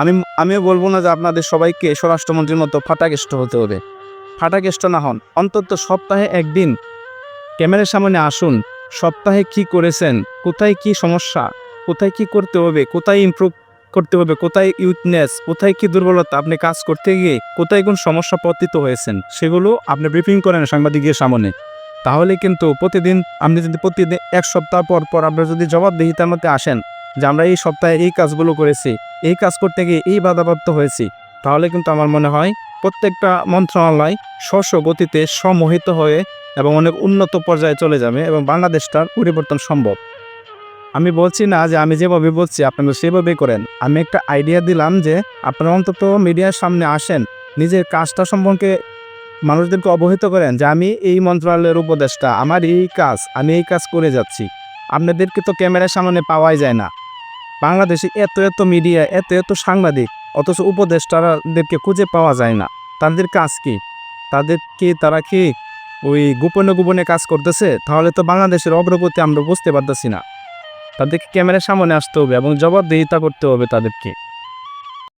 আমি, আমিও বলব না যে আপনাদের সবাইকে স্বরাষ্ট্রমন্ত্রীর মতো ফাটাকেষ্ট হতে হবে। ফাটাকেষ্ট না হন, অন্তত সপ্তাহে একদিন। ক্যামেরার সামনে আসুন, সপ্তাহে কি করেছেন, কোথায় কি সমস্যা, কোথায় কি করতে হবে, কোথায় ইমপ্রুভ করতে হবে, কোথায় উইকনেস কোথায় কি দুর্বলতা, আপনি কাজ করতে গিয়ে কোথায় কোন সমস্যা পতিত হয়েছেন, সেগুলো আপনি ব্রিফিং করেন সাংবাদিকের সামনে। তাহলে কিন্তু প্রতিদিন, আপনি যদি প্রতিদিন এক সপ্তাহ পর পর আপনার যদি জবাবদিহিতার মধ্যে আসেন যে আমরা এই সপ্তাহে এই কাজগুলো করেছি এই কাজ করতে গিয়ে এই বাধাপ্রাপ্ত হয়েছি। তাহলে কিন্তু আমার মনে হয় প্রত্যেকটা মন্ত্রণালয় স্ব গতিতে সমোহিত হয়ে এবং অনেক উন্নত পর্যায়ে চলে যাবে এবং বাংলাদেশটার পরিবর্তন সম্ভব। আমি বলছি না যে আমি যেভাবে বলছি, আপনারা সেভাবেই করেন। আমি একটা আইডিয়া দিলাম যে আপনারা অন্তত মিডিয়ার সামনে আসেন, নিজের কাজটা সম্পর্কে মানুষদেরকে অবহিত করেন যে আমি এই মন্ত্রণালয়ের উপদেষ্টা, আমার এই কাজ, আমি এই কাজ করে যাচ্ছি। আপনাদেরকে তো ক্যামেরার সামনে পাওয়াই যায় না। বাংলাদেশে এত এত মিডিয়া, এত এত সাংবাদিক, অথচ উপদেষ্টাদেরকে খুঁজে পাওয়া যায় না। তাদের কাজ কি? তাদের কি তারা কি ওই গোপনে গোপনে কাজ করতেছে? তাহলে তো বাংলাদেশের অগ্রগতি আমরা বুঝতে পারতেছি না। তাদেরকে ক্যামেরার সামনে আসতে হবে এবং জবাবদিহিতা করতে হবে তাদেরকে।